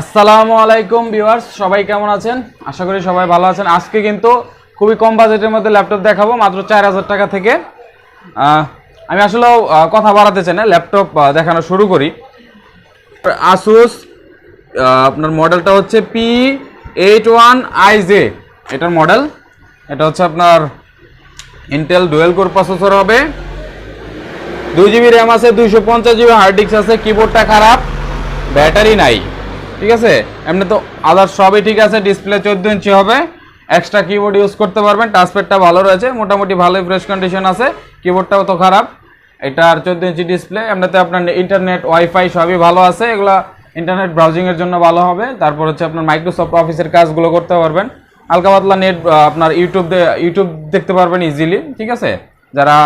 আসসালামু আলাইকুম ভিউয়ার্স, সবাই কেমন আছেন? আশা করি সবাই ভালো আছেন। আজকে কিন্তু খুবই কম বাজেটের মধ্যে ল্যাপটপ দেখাবো, মাত্র চার হাজার টাকা থেকে। আমি আসলে কথা বাড়াতে চাই না, ল্যাপটপ দেখানো শুরু করি। আসুস আপনার মডেলটা হচ্ছে P eight one I J এটার মডেল। এটা হচ্ছে আপনার ইন্টেল ডুয়েল কোর প্রসেসর হবে। দুই জিবি র্যাম আছে, দুইশো পঞ্চাশ জিবি হার্ড ডিস্ক আছে কিবোর্ডটা খারাপ, ব্যাটারি নাই। ঠিক আছে? এমনি তো আদার সবই ঠিক আছে ডিসপ্লে চোদ্দ ইঞ্চি হবে। এক্সট্রা কিবোর্ড ইউজ করতে পারবেন টাচপ্যাডটা ভালো রয়েছে, মোটামুটি ভালোই ফ্রেশ কন্ডিশন আছে কিবোর্ডটাও তো খারাপ। এটার চোদ্দ ইঞ্চি ডিসপ্লে এমনিতে আপনার ইন্টারনেট ওয়াইফাই সবই ভালো আছে, এগুলো ইন্টারনেট ব্রাউজিংয়ের জন্য ভালো হবে। তারপর হচ্ছে আপনার মাইক্রোসফট অফিসের কাজগুলো করতে পারবেন। হালকা পাতলা নেট আপনার ইউটিউব ইউটিউব দেখতে পারবেন ইজিলি ঠিক আছে? যারা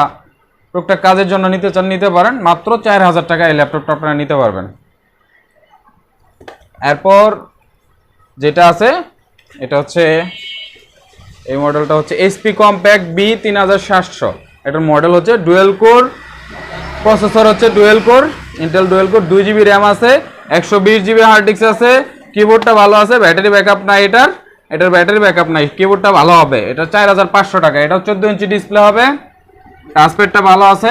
টুকটাক কাজের জন্য নিতে চান, নিতে পারেন। মাত্র চার হাজার টাকা এই ল্যাপটপটা আপনারা নিতে পারবেন। এরপর যেটা আছে, এটা হচ্ছে এই মডেলটা হচ্ছে এইচপি কম্প্যাক্ট বি তিন হাজার সাতশো। এটার মডেল হচ্ছে ডুয়েল কোর, প্রসেসর হচ্ছে dual core Intel dual core, দুই জিবি র্যাম আছে, একশো বিশ জিবি হার্ড ডিস্ক আছে কিবোর্ডটা ভালো আছে ব্যাটারি ব্যাকআপ নাই এটার এটার ব্যাটারি ব্যাকআপ নাই কিবোর্ডটা ভালো হবে, এটা চার হাজার পাঁচশো টাকা, এটা চোদ্দ ইঞ্চি ডিসপ্লে হবে টাচপ্যাডটা ভালো আছে,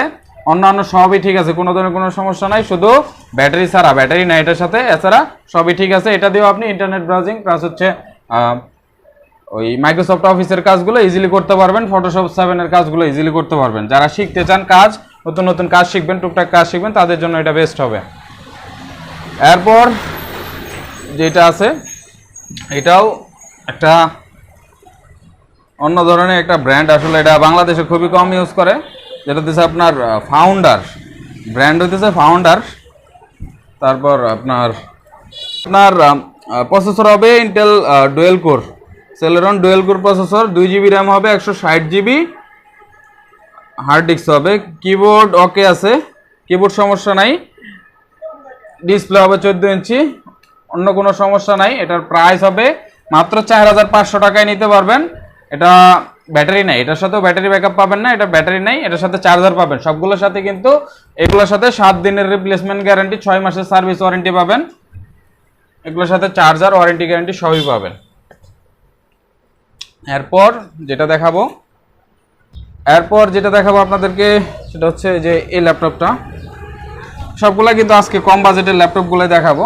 অন্যান্য সবই ঠিক আছে, কোনো ধরনের কোনো সমস্যা নাই, শুধু ব্যাটারি ছাড়া, ব্যাটারি নাই এটার সাথে। এছাড়া সবই ঠিক আছে। এটা দিয়েও আপনি ইন্টারনেট ব্রাউজিং প্লাস হচ্ছে ওই মাইক্রোসফট অফিসের কাজগুলো ইজিলি করতে পারবেন ফটোশপ সেভেনের কাজগুলো ইজিলি করতে পারবেন। যারা শিখতে চান কাজ, নতুন নতুন কাজ শিখবেন, টুকটাক কাজ শিখবেন, তাদের জন্য এটা বেস্ট হবে। এরপর যেটা আছে, এটাও একটা অন্য ধরনের একটা ব্র্যান্ড আসলে এটা বাংলাদেশে খুবই কম ইউজ করে। যেটা হচ্ছে আপনার ফাউন্ডার ব্র্যান্ড হইতেছে ফাউন্ডার তারপর আপনার আপনার প্রসেসর হবে Intel dual core Celeron dual core processor দুই জিবি র্যাম হবে, একশো ষাট জিবি হার্ড ডিস্ক হবে। কিবোর্ড ওকে আছে। কিবোর্ড সমস্যা নাই। ডিসপ্লে হবে চোদ্দ ইঞ্চি। অন্য কোনো সমস্যা নাই। এটার প্রাইস হবে মাত্র চার হাজার পাঁচশো টাকায় নিতে পারবেন। এটা ব্যাটারি নাই। এটার সাথেও ব্যাটারি ব্যাকআপ পাবেন না, এটা ব্যাটারি নাই, এটার সাথে চার্জার পাবেন। সবগুলোর সাথে কিন্তু এগুলোর সাথে সাত দিনের রিপ্লেসমেন্ট গ্যারান্টি ছয় মাসের সার্ভিস ওয়ারেন্টি পাবেন। এগুলোর সাথে চার্জার ওয়ারেন্টি গ্যারান্টি সবই পাবেন। এরপর যেটা দেখাবো, এরপর যেটা দেখাবো আপনাদেরকে, সেটা হচ্ছে যে এই ল্যাপটপটা সবগুলা কিন্তু আজকে কম বাজেটের ল্যাপটপগুলো দেখাবো।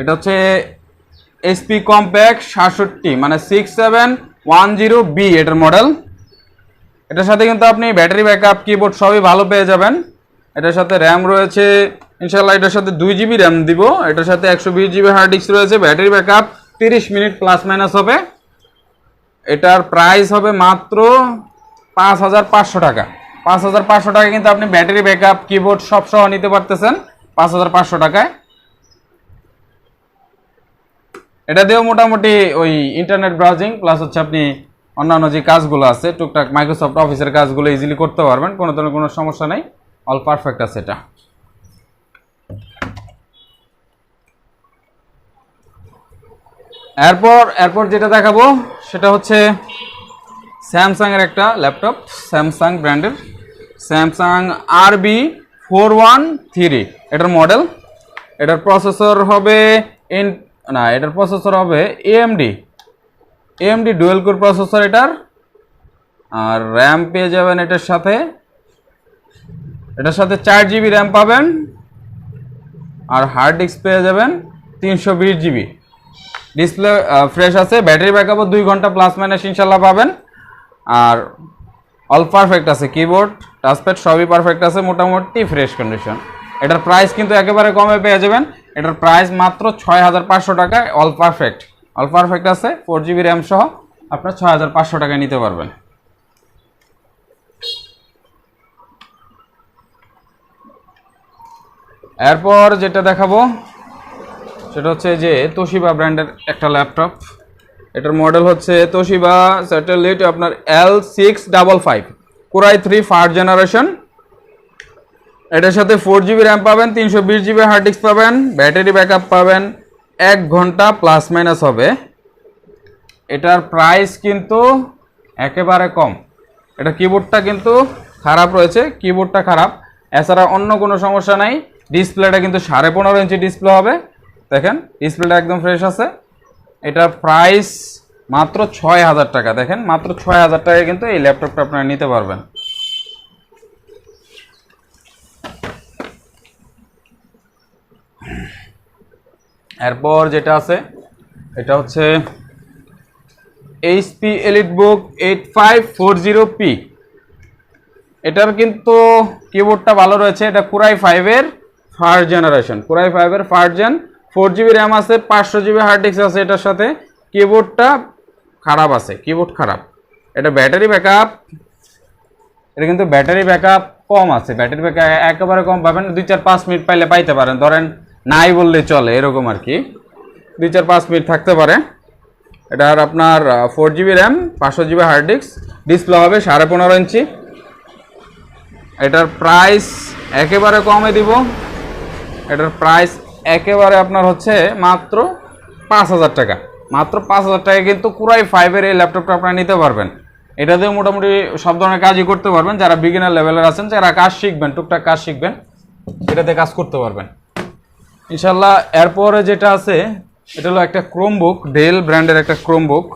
এটা হচ্ছে এসপি কম্প্যাক্ট সাতষট্টি মানে six seven one zero B এটার মডেল এটার সাথে কিন্তু আপনি ব্যাটারি ব্যাকআপ কিবোর্ড সবই ভালো পেয়ে যাবেন। এটার সাথে র্যাম রয়েছে ইনশাল্লাহ এটার সাথে দুই জিবি র্যাম দিব। এটার সাথে একশো বিশ জিবি হার্ড ডিস্ক রয়েছে ব্যাটারি ব্যাকআপ তিরিশ মিনিট প্লাস মাইনাস হবে। এটার প্রাইস হবে মাত্র পাঁচ হাজার পাঁচশো টাকা। পাঁচ হাজার পাঁচশো টাকা কিন্তু আপনি ব্যাটারি ব্যাকআপ কিবোর্ড সব সহ নিতে পারতেছেন। পাঁচ হাজার পাঁচশো টাকায়। এটা দিয়েও মোটামুটি ওই ইন্টারনেট ব্রাউজিং প্লাস হচ্ছে আপনি অন্যান্য যে কাজগুলো আছে, টুকটাক মাইক্রোসফট অফিসের কাজগুলো ইজিলি করতে পারবেন, কোনো ধরনের কোনো সমস্যা নেই অল পারফেক্ট আছে এটা। এরপর এরপর যেটা দেখাবো, সেটা হচ্ছে স্যামসাং এর একটা ল্যাপটপ স্যামসাং ব্র্যান্ডের Samsung R B four one three এটার মডেল এটার প্রসেসর হবে না, এটার প্রসেসর হবে AMD AMD dual core processor এটার। আর র্যাম পেয়ে যাবেন এটার সাথে। এটার সাথে চার জিবি র্যাম পাবেন। আর হার্ড ডিস্ক পেয়ে যাবেন তিনশো বিশ জিবি ডিসপ্লে ফ্রেশ আছে। ব্যাটারি ব্যাকআপও দুই ঘণ্টা প্লাস মাইনাস ইনশাল্লাহ পাবেন। আর অল পারফেক্ট আছে। কিবোর্ড টাচপ্যাড সবই পারফেক্ট আছে। মোটামুটি ফ্রেশ কন্ডিশন এটার প্রাইস কিন্তু একেবারে কমে পেয়ে যাবেন। এটার প্রাইস মাত্র ছয় হাজার পাঁচশো টাকায় অল পারফেক্ট অল পারফেক্ট আছে ফোর জিবি র্যাম সহ আপনার ছয় হাজার পাঁচশো টাকায় নিতে পারবেন। এরপর যেটা দেখাবো, সেটা হচ্ছে যে তোশিবা ব্র্যান্ডের একটা ল্যাপটপ এটার মডেল হচ্ছে তোশিবা স্যাটেলাইট আপনার L six double five core i three first generation এটার সাথে ফোর জিবি র্যাম পাবেন, তিনশো বিশ জিবি হার্ড ডিস্ক পাবেন ব্যাটারি ব্যাকআপ পাবেন, এক ঘণ্টা প্লাস মাইনাস হবে। এটার প্রাইস কিন্তু একেবারে কম। এটা কিবোর্ডটা কিন্তু খারাপ রয়েছে কিবোর্ডটা খারাপ। এছাড়া অন্য কোনো সমস্যা নাই ডিসপ্লেটা কিন্তু সাড়ে পনেরো ইঞ্চি ডিসপ্লে হবে। দেখেন ডিসপ্লেটা একদম ফ্রেশ আছে। এটার প্রাইস মাত্র ছয় হাজার টাকা। দেখেন, মাত্র ছয় হাজার টাকায় কিন্তু এই ল্যাপটপটা আপনারা নিতে পারবেন। এরপর যেটা আছে, এটা হচ্ছে HP EliteBook eight five four zero P এটার কিন্তু কিবোর্ডটা ভালো রয়েছে, এটা কুরাই ফাইভের ফার্স্ট জেনারেশন কুরাই ফাইভের first gen four GB RAM আছে, পাঁচশো জিবি হার্ড ডিস্ক আছে এটার সাথে। কিবোর্ডটা খারাপ আছে কিবোর্ড খারাপ। এটা ব্যাটারি ব্যাকআপ এটা কিন্তু ব্যাটারি ব্যাকআপ কম আছে। ব্যাটারি ব্যাকআপ একেবারে কম পাবেন, দুই চার পাঁচ মিনিট পাইলে পাইতে পারেন। ধরেন নাই বললে চলে, এরকম আর কি। দুই চার পাঁচ মিনিট থাকতে পারে। এটার আপনার ফোর জিবি র্যাম পাঁচশো জিবি হার্ড ডিস্ক ডিসপ্লে হবে সাড়ে পনেরো ইঞ্চি। এটার প্রাইস একেবারে কমে দিব। এটার প্রাইস একেবারে আপনার হচ্ছে মাত্র পাঁচ হাজার টাকা। মাত্র পাঁচ হাজার টাকা কিন্তু পুরাই ফাইভের এই ল্যাপটপটা আপনারা নিতে পারবেন। এটা এটাতেও মোটামুটি সব ধরনের কাজই করতে পারবেন। যারা বিগিনার লেভেলের আছেন, যারা কাজ শিখবেন, টুকটাক কাজ শিখবেন এটাতে কাজ করতে পারবেন। ইনশাল্লাহ এরপরে যেটা আছে, এটা হলো একটা ক্রোম বুক ডেল ব্র্যান্ডের একটা ক্রোম বুক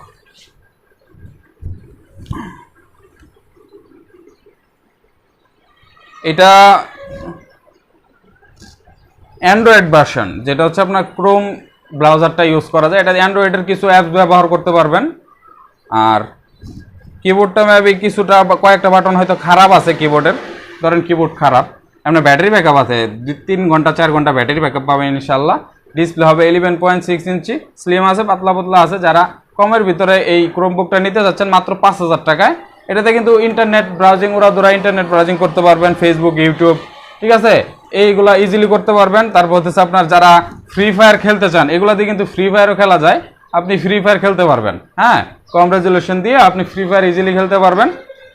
এটা অ্যান্ড্রয়েড ভার্সন যেটা হচ্ছে আপনার ক্রোম ব্রাউজারটা ইউজ করা যায়। এটা অ্যান্ড্রয়েডের কিছু অ্যাপস ব্যবহার করতে পারবেন। আর কিবোর্ডটা মেবি কিছুটা কয়েকটা বাটন হয়তো খারাপ আছে কিবোর্ডের ধরেন কিবোর্ড খারাপ। আপনার ব্যাটারি ব্যাকআপ আছে। তিন ঘণ্টা, চার ঘণ্টা ব্যাটারি ব্যাকআপ পাবেন ইনশাল্লাহ ডিসপ্লে হবে eleven point six inch slim আছে, পাতলা পাতলা আছে। যারা কমের ভিতরে এই ক্রোমবুকটা নিতে যাচ্ছেন মাত্র পাঁচ হাজার টাকায়। এটাতে কিন্তু ইন্টারনেট ব্রাউজিং ওরা ধরা ইন্টারনেট ব্রাউজিং করতে পারবেন ফেসবুক ইউটিউব ঠিক আছে? এইগুলা ইজিলি করতে পারবেন। তারপর হচ্ছে আপনার যারা ফ্রি ফায়ার খেলতে চান, এগুলাতে কিন্তু ফ্রি ফায়ারও খেলা যায়। আপনি ফ্রি ফায়ার খেলতে পারবেন হ্যাঁ? কম রেজুলেশন দিয়ে আপনি ফ্রি ফায়ার ইজিলি খেলতে পারবেন।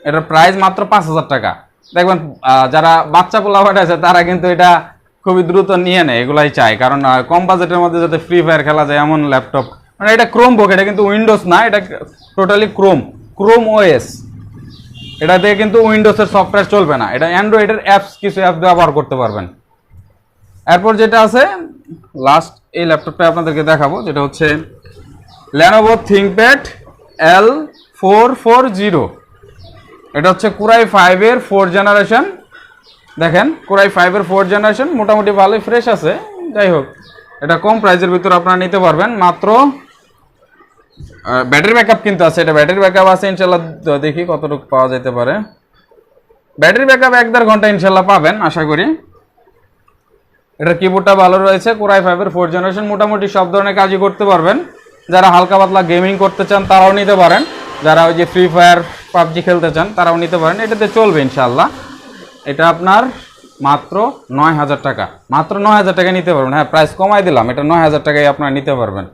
এটার প্রাইস মাত্র পাঁচ হাজার টাকা। দেখবেন যারা বাচ্চা পোলাপাট আছে, তারা কিন্তু এটা খুবই দ্রুত নিয়ে নেয়, এগুলাই চায়। কারণ কম বাজেটের মধ্যে যাতে ফ্রি ফায়ার খেলা যায় এমন ল্যাপটপ মানে এটা ক্রোম বুক এটা কিন্তু উইন্ডোজ না, এটা টোটালি ক্রোম ক্রোম ওএস এটা দিয়ে কিন্তু উইন্ডোজের সফটওয়্যার চলবে না। এটা অ্যান্ড্রয়েডের অ্যাপস কিছু অ্যাপ ব্যবহার করতে পারবেন। এরপর যেটা আছে লাস্ট এই ল্যাপটপটা আপনাদেরকে দেখাবো, যেটা হচ্ছে Lenovo ThinkPad L four four zero এটা হচ্ছে কুরাই ফাইভের ফোর জেনারেশন দেখেন, কুরাই ফাইভের ফোর জেনারেশন মোটামুটি ভালোই ফ্রেশ আছে। যাই হোক, এটা কম প্রাইসের ভিতরে আপনারা নিতে পারবেন। মাত্র ব্যাটারি ব্যাকআপ কিন্তু আছে। এটা ব্যাটারি ব্যাকআপ আছে ইনশাল্লাহ দেখি কতটুকু পাওয়া যেতে পারে। ব্যাটারি ব্যাকআপ এক দেড় ঘণ্টা ইনশাল্লাহ পাবেন, আশা করি। এটার কিবোর্ডটা ভালো রয়েছে। কোরাই ফাইভের ফোর জেনারেশন মোটামুটি সব ধরনের কাজই করতে পারবেন। যারা হালকা পাতলা গেমিং করতে চান, তারাও নিতে পারেন। যারা ওই যে ফ্রি ফায়ার পাবজি খেলতে চান, তারাও নিতে পারেন। এটাতে চলবে ইনশাল্লাহ এটা আপনার মাত্র নয় হাজার টাকা। মাত্র নয় হাজার টাকা নিতে পারবেন। হ্যাঁ প্রাইস কমাই দিলাম। এটা নয় হাজার টাকায় আপনারা নিতে পারবেন।